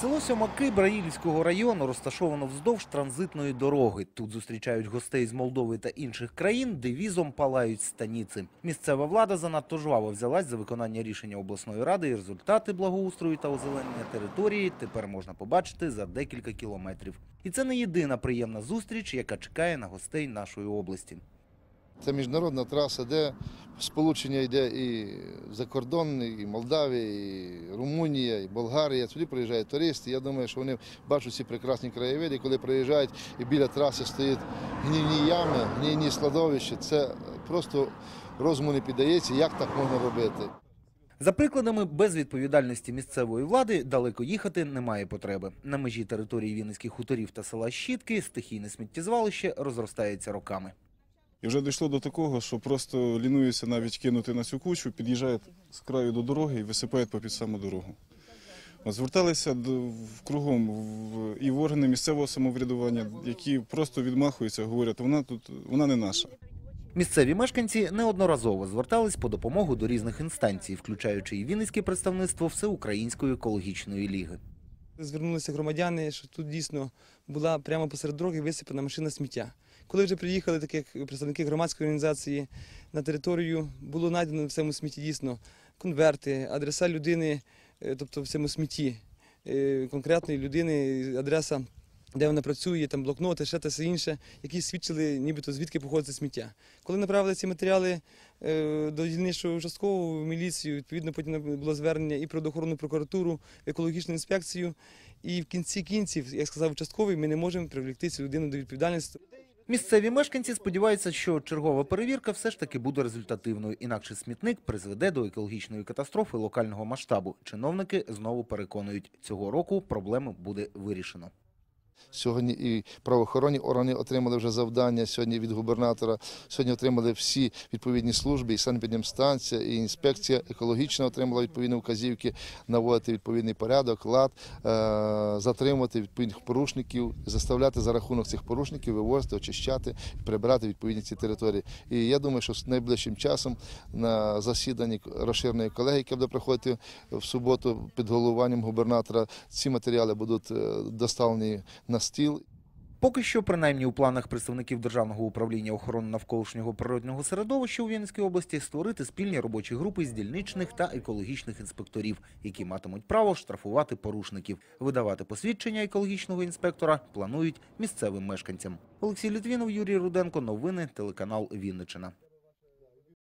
Село Сьомаки Браїльського району розташовано вздовж транзитної дороги. Тут зустрічають гостей з Молдови та інших країн, девізом палають станіци. Місцева влада занадто жваво взялась за виконання рішення обласної ради і результати благоустрою та озеленення території тепер можна побачити за декілька кілометрів. І це не єдина приємна зустріч, яка чекає на гостей нашої області. Це міжнародна траса, де сполучення йде і за кордон, і Молдавія, і Румунія, і Болгарія. Сюди приїжджають туристи. Я думаю, що вони бачать ці прекрасні краєвиди, коли приїжджають і біля траси стоять гнівні ями, гнівні складовища. Це просто розуму не піддається, як так можна робити. За прикладами безвідповідальності місцевої влади далеко їхати немає потреби. На межі території Вінницьких хуторів та села Щітки стихійне сміттєзвалище розростається роками. І вже дійшло до такого, що просто лінуються навіть кинути на цю кучу, під'їжджають з краю до дороги і висипають попід саму дорогу. Зверталися в- кругом і в органи місцевого самоврядування, які просто відмахуються, говорять, вона тут вона не наша. Місцеві мешканці неодноразово звертались по допомогу до різних інстанцій, включаючи і Вінницьке представництво Всеукраїнської екологічної ліги. Звернулися громадяни, що тут дійсно була прямо посеред дороги висипана машина сміття. Коли вже приїхали такі представники громадської організації на територію, було знайдено в цьому смітті дійсно конверти, адреса людини, е, тобто в цьому смітті е, конкретної людини, адреса, де вона працює, там блокноти, ще те інше, які свідчили, нібито звідки походить це сміття. Коли направили ці матеріали е, до дільничого участкового в міліцію, відповідно потім було звернення і про охоронну прокуратуру, екологічну інспекцію. І в кінці кінців, як сказав участковий, ми не можемо привлекти цю людину до відповідальності. Місцеві мешканці сподіваються, що чергова перевірка все ж таки буде результативною, інакше смітник призведе до екологічної катастрофи локального масштабу. Чиновники знову переконують, цього року проблему буде вирішено. Сьогодні і правоохоронні органи отримали вже завдання сьогодні від губернатора. Сьогодні отримали всі відповідні служби, і санепідемстанція, і інспекція екологічна отримала відповідні вказівки наводити відповідний порядок, лад, е, затримувати відповідних порушників, заставляти за рахунок цих порушників вивозити, очищати, прибирати відповідні ці території. І я думаю, що з найближчим часом на засіданні розширеної колегії, яке буде проходити в суботу під головуванням губернатора, ці матеріали будуть е, доставлені на стіл. Поки що, принаймні у планах представників Державного управління охорони навколишнього природнього середовища у Вінницькій області створити спільні робочі групи з дільничних та екологічних інспекторів, які матимуть право штрафувати порушників. Видавати посвідчення екологічного інспектора планують місцевим мешканцям. Олексій Літвінов, Юрій Руденко. Новини телеканал Вінниччина.